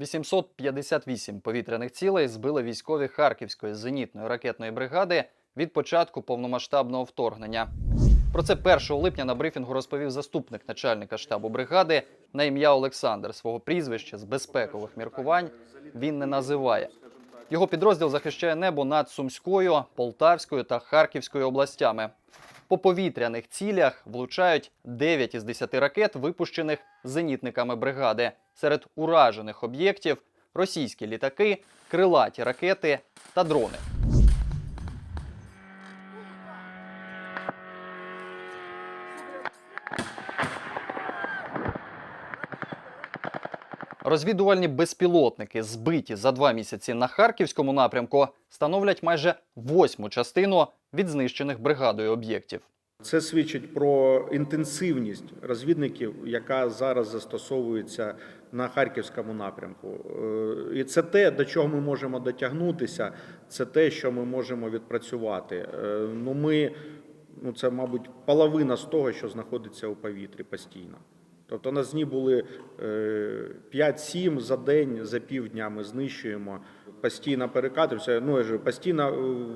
858 повітряних цілей збили військові Харківської зенітної ракетної бригади від початку повномасштабного вторгнення. Про це 1 липня на брифінгу розповів заступник начальника штабу бригади на ім'я Олександр. Свого прізвища з безпекових міркувань він не називає. Його підрозділ захищає небо над Сумською, Полтавською та Харківською областями. По повітряних цілях влучають 9 із 10 ракет, випущених зенітниками бригади. Серед уражених об'єктів російські літаки, крилаті ракети та дрони. Розвідувальні безпілотники, збиті за два місяці на харківському напрямку, становлять майже восьму частину від знищених бригадою об'єктів. Це свідчить про інтенсивність розвідників, яка зараз застосовується на харківському напрямку. Е, І це те, до чого ми можемо дотягнутися, це те, що ми можемо відпрацювати. Е, Ну, ми, ну це, мабуть, половина з того, що знаходиться у повітрі постійно. Тобто на дні були е, 5-7 за день, за півдня ми знищуємо. Постійно перекатуємося. Ну, я ж постійно е,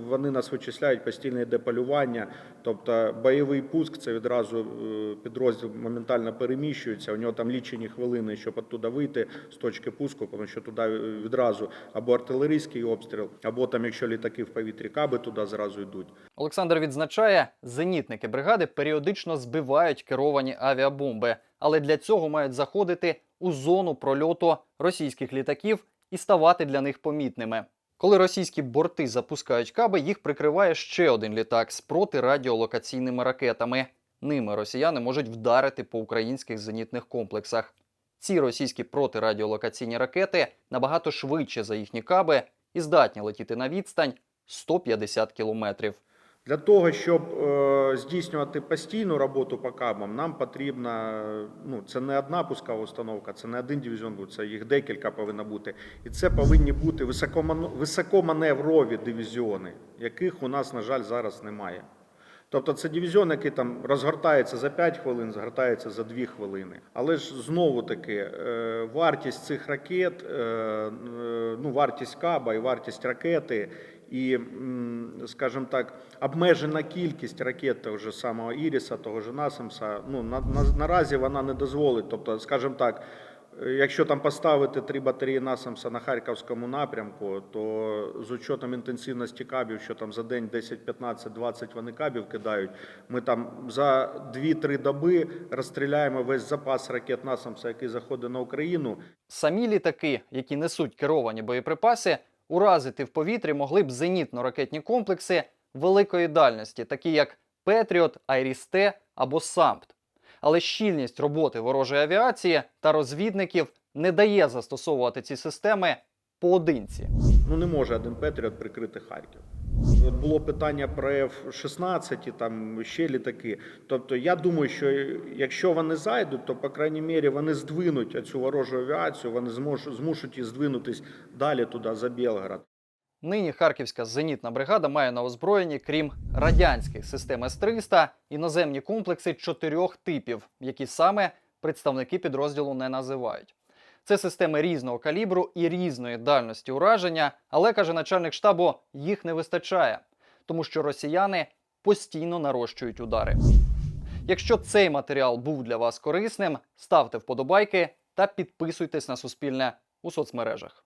вони нас вичисляють, постійне йде полювання. Тобто бойовий пуск це відразу е, підрозділ моментально переміщується. У нього там лічені хвилини, щоб оттуда вийти з точки пуску, тому що туди е, відразу або артилерійський обстріл, або там, якщо літаки в повітрі каби, туди зразу йдуть. Олександр відзначає, зенітники бригади періодично збивають керовані авіабомби, але для цього мають заходити у зону прольоту російських літаків і ставати для них помітними. Коли російські борти запускають каби, їх прикриває ще один літак з протирадіолокаційними ракетами. Ними росіяни можуть вдарити по українських зенітних комплексах. Ці російські протирадіолокаційні ракети набагато швидше за їхні каби і здатні летіти на відстань 150 кілометрів. Для того, щоб е, здійснювати постійну роботу по кабам, нам потрібна ну це не одна пускова установка, це не один дивізіон, це їх декілька повинно бути. І це повинні бути високоманеврові дивізіони, яких у нас, на жаль, зараз немає. Тобто це дивізіон, який там розгортається за 5 хвилин, згортається за 2 хвилини. Але ж знову таки е, вартість цих ракет, е, ну вартість каба і вартість ракети, і, скажімо так, обмежена кількість ракет ж самого Іріса, того ж Насамса, ну на, на, наразі вона не дозволить. Тобто, скажімо так. Е, Якщо там поставити три батареї Насамса на харківському напрямку, то з учетом інтенсивності кабів, що там за день 10, 15, 20 вони кабів кидають, ми там за 2-3 доби розстріляємо весь запас ракет Насамса, який заходить на Україну. Самі літаки, які несуть керовані боєприпаси, уразити в повітрі могли б зенітно-ракетні комплекси великої дальності, такі як Петріот, Айріс-Т або САМПТ. Але щільність роботи ворожої авіації та розвідників не дає застосовувати ці системи поодинці. Ну не може один Петріот прикрити Харків. Було питання про F-16, там ще літаки. Тобто, я думаю, що якщо вони зайдуть, то по крайній мірі вони здвинуть цю ворожу авіацію, вони зможуть змушуть її здвинутись далі туди за Білгород. Нині Харківська зенітна бригада має на озброєнні, крім радянських систем С-300, іноземні комплекси чотирьох типів, які саме представники підрозділу не називають. Це системи різного калібру і різної дальності ураження, але каже начальник штабу, їх не вистачає, тому що росіяни постійно нарощують удари. Якщо цей матеріал був для вас корисним, ставте вподобайки та підписуйтесь на Суспільне у соцмережах.